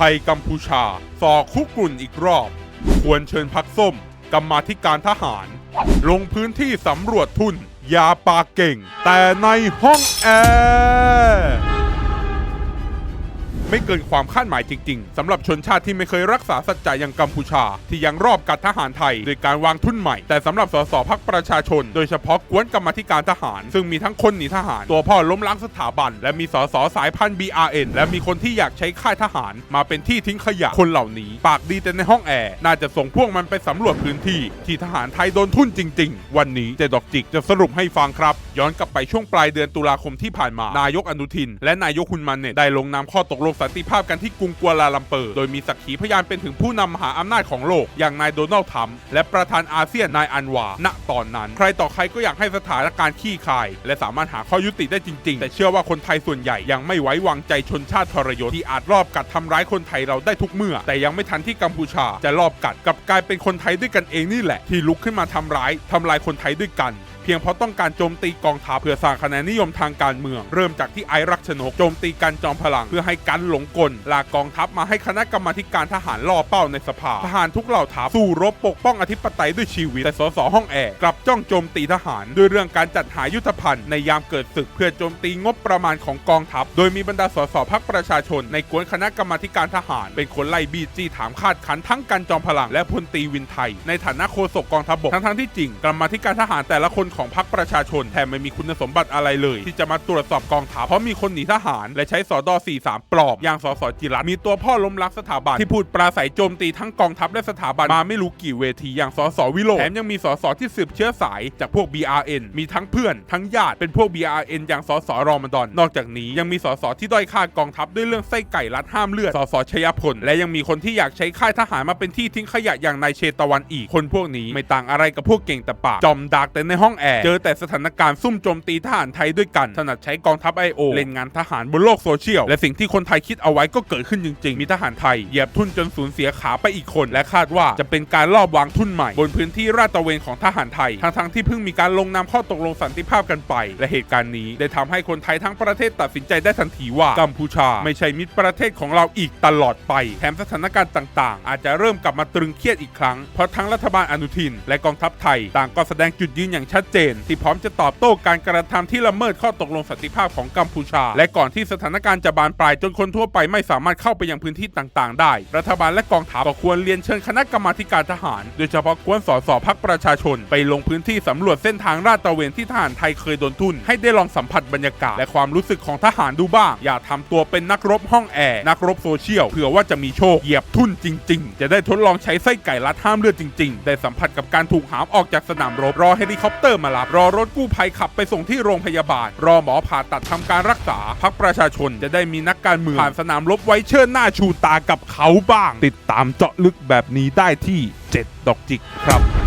ไทยกัมพูชาสอคุกรุ่นอีกรอบ ควรเชิญพักส้มกรรมาธิการทหาร ลงพื้นที่สำรวจทุน ยาปาเก่ง แต่ในห้องแอร์ ไม่เกินความคาดหมายจริงๆสำหรับชนชาติที่ไม่เคยรักษาสัจจะอย่างกัมพูชา ที่ยังรอบกัดทหารไทย โดยการวางทุนใหม่ แต่สำหรับสสพักประชาชน โดยเฉพาะกวนกรรมธิการทหาร ซึ่งมีทั้งคนหนีทหาร ตัวพ่อล้มล้างสถาบัน และมีสสสายพันธุ์ BRN และมีคนที่อยากใช้ค่ายทหาร มาเป็นที่ทิ้งขยะคนเหล่านี้ ปากดีแต่ในห้องแอร์น่าจะส่งพวกมันไปสำรวจพื้นที่ ที่ทหารไทยโดนทุ่นจริง ๆ วันนี้เจดอกจิกจะสรุปให้ฟังครับ ย้อนกลับไปช่วงปลายเดือนตุลาคมที่ผ่านมานายกอนุทิน และนายกฮุนมันเน็ตได้ลงนามข้อตกลงสันติภาพกันที่กรุงกัวลาลัมเปอร์ โดยมีสักขีพยานเป็นถึงผู้นำมหาอำนาจของโลก อย่างนายโดนัลด์ทรัมป์และประธานอาเซียนนายอันวา ณ ตอนนั้น ใครต่อใครก็อยากให้สถานการณ์ขี้คาย และสามารถหาข้อยุติได้จริง ๆ แต่เชื่อว่าคนไทยส่วนใหญ่ยังไม่ไว้วางใจชนชาติทรยศที่อาจรอบกัดทำร้ายคนไทยเราได้ทุกเมื่อ แต่ยังไม่ทันที่กัมพูชาจะรอบกัดกลับกลายเป็นคนไทยด้วยกันเองนี่แหละ ที่ลุกขึ้นมาทำร้ายทำลายคนไทยด้วยกัน พียงเพราะต้องการโจมตีกองทัพเพื่อสร้างคะแนนนิยมทางการเมือง เริ่มจากที่ไอรักชนกโจมตีกันจอมพลัง เพื่อให้กันหลงกลลากกองทัพมาให้คณะกรรมาการทหารล่อเป้าในสภา ทหารทุกเหล่าทัพสู้รบปกป้องอธิปไตยด้วยชีวิต แต่สสห้องแอร์กลับจ้องโจมตีทหาร ด้วยเรื่องการจัดหายุทธภัณฑ์ในยามเกิดศึก เพื่อโจมตีงบประมาณของกองทัพ โดยมีบรรดาสสพักประชาชน ในกวนคณะกรรมาการทหาร เป็นคนไล่บีจีถามคาดขันทั้งกันจอมพลังและพลตีวินไทย ในฐานะโฆษกกองทัพบกทั้งๆที่จริงกรรมาการทหารแต่ละคนของพรรคประชาชนแทบไม่มีคุณสมบัติอะไรเลย ที่จะมาตรวจสอบกองทัพเพราะมีคนหนีทหาร และใช้สอดอ43 ปลอบอย่างสสจิรัตมีตัวพ่อล้มรักสถาบันที่พูดปราศัยโจมตีทั้งกองทัพและสถาบันมาไม่รู้กี่เวทีอย่างสสวิโรจน์แถมยังมีสสที่สืบเชื้อสายจากพวก BRN มีทั้งเพื่อน ทั้งญาติเป็นพวก BRN อย่างสสรอมฎอน นอกจากนี้ยังมีสสที่ด้อยค่ากองทัพด้วยเรื่องไส้ไก่รัดห้ามเลือดสสชยพล และยังมีคนที่อยากใช้ค่ายทหารมาเป็นที่ทิ้งขยะอย่างนายเชตวันอีกคนพวกนี้ไม่ต่างอะไรกับพวกเก่งแต่ปากจอมดักแต่ในห้องแอร์เจอแต่สถานการณ์ซุ่มโจมตีทหารไทยด้วยกันถนัดใช้กองทัพ I.O. เล่นงานทหารบนโลกโซเชียล และสิ่งที่คนไทยคิดเอาไว้ก็เกิดขึ้นจริงๆ มีทหารไทยเหยียบทุ่นจนสูญเสียขาไปอีกคน และคาดว่าจะเป็นการลอบวางทุ่นใหม่ บนพื้นที่ราดตระเวนของทหารไทย ทั้งๆที่เพิ่งมีการลงนามข้อตกลงสันติภาพกันไป และเหตุการณ์นี้ได้ทำให้คนไทยทั้งประเทศตัดสินใจได้ทันทีว่ากัมพูชา ไม่ใช่มิตรประเทศของเราอีกตลอดไปแถมสถานการณ์ต่างๆ อาจจะเริ่มกลับมาตรึงเครียดอีกครั้งเพราะทั้งรัฐบาลอนุทิน และกองทัพไทยต่างก็แสดงจุดยืนอย่างชัดเจน ที่พร้อมจะตอบโต้การกระทำที่ละเมิดข้อตกลงสันติภาพของกัมพูชา และก่อนที่สถานการณ์จะบานปลายจนคนทั่วไปไม่สามารถเข้าไปยังพื้นที่ต่างๆ ได้ รัฐบาลและกองทัพก็ควรเรียนเชิญคณะกรรมาการทหาร โดยเฉพาะกวนสอสอพักประชาชน ไปลงพื้นที่สำรวจเส้นทางลาดตระเวนที่ทหารไทยเคยโดนทุน ให้ได้ลองสัมผัสบรรยากาศ และความรู้สึกของทหารดูบ้าง อย่าทำตัวเป็นนักรบห้องแอร์นักรบโซเชียลเผื่อว่าจะมีโชคเหยียบทุ่นจริง ๆ จะได้ทดลองใช้ไส้ไก่รัดห้ามเลือดจริง ๆ ได้สัมผัสกับการถูกหามออกจากสนามรบรอเฮลิคอปเตอร์มารับรอรถกู้ภัยขับไปส่งที่โรงพยาบาล รอหมอผ่าตัดทำการรักษาพักประชาชนจะได้มีนักการเมืองผ่านสนามรบไว้เชิดหน้าชูตากับเขาบ้าง ติดตามเจาะลึกแบบนี้ได้ที่ 7 ดอกจิกครับ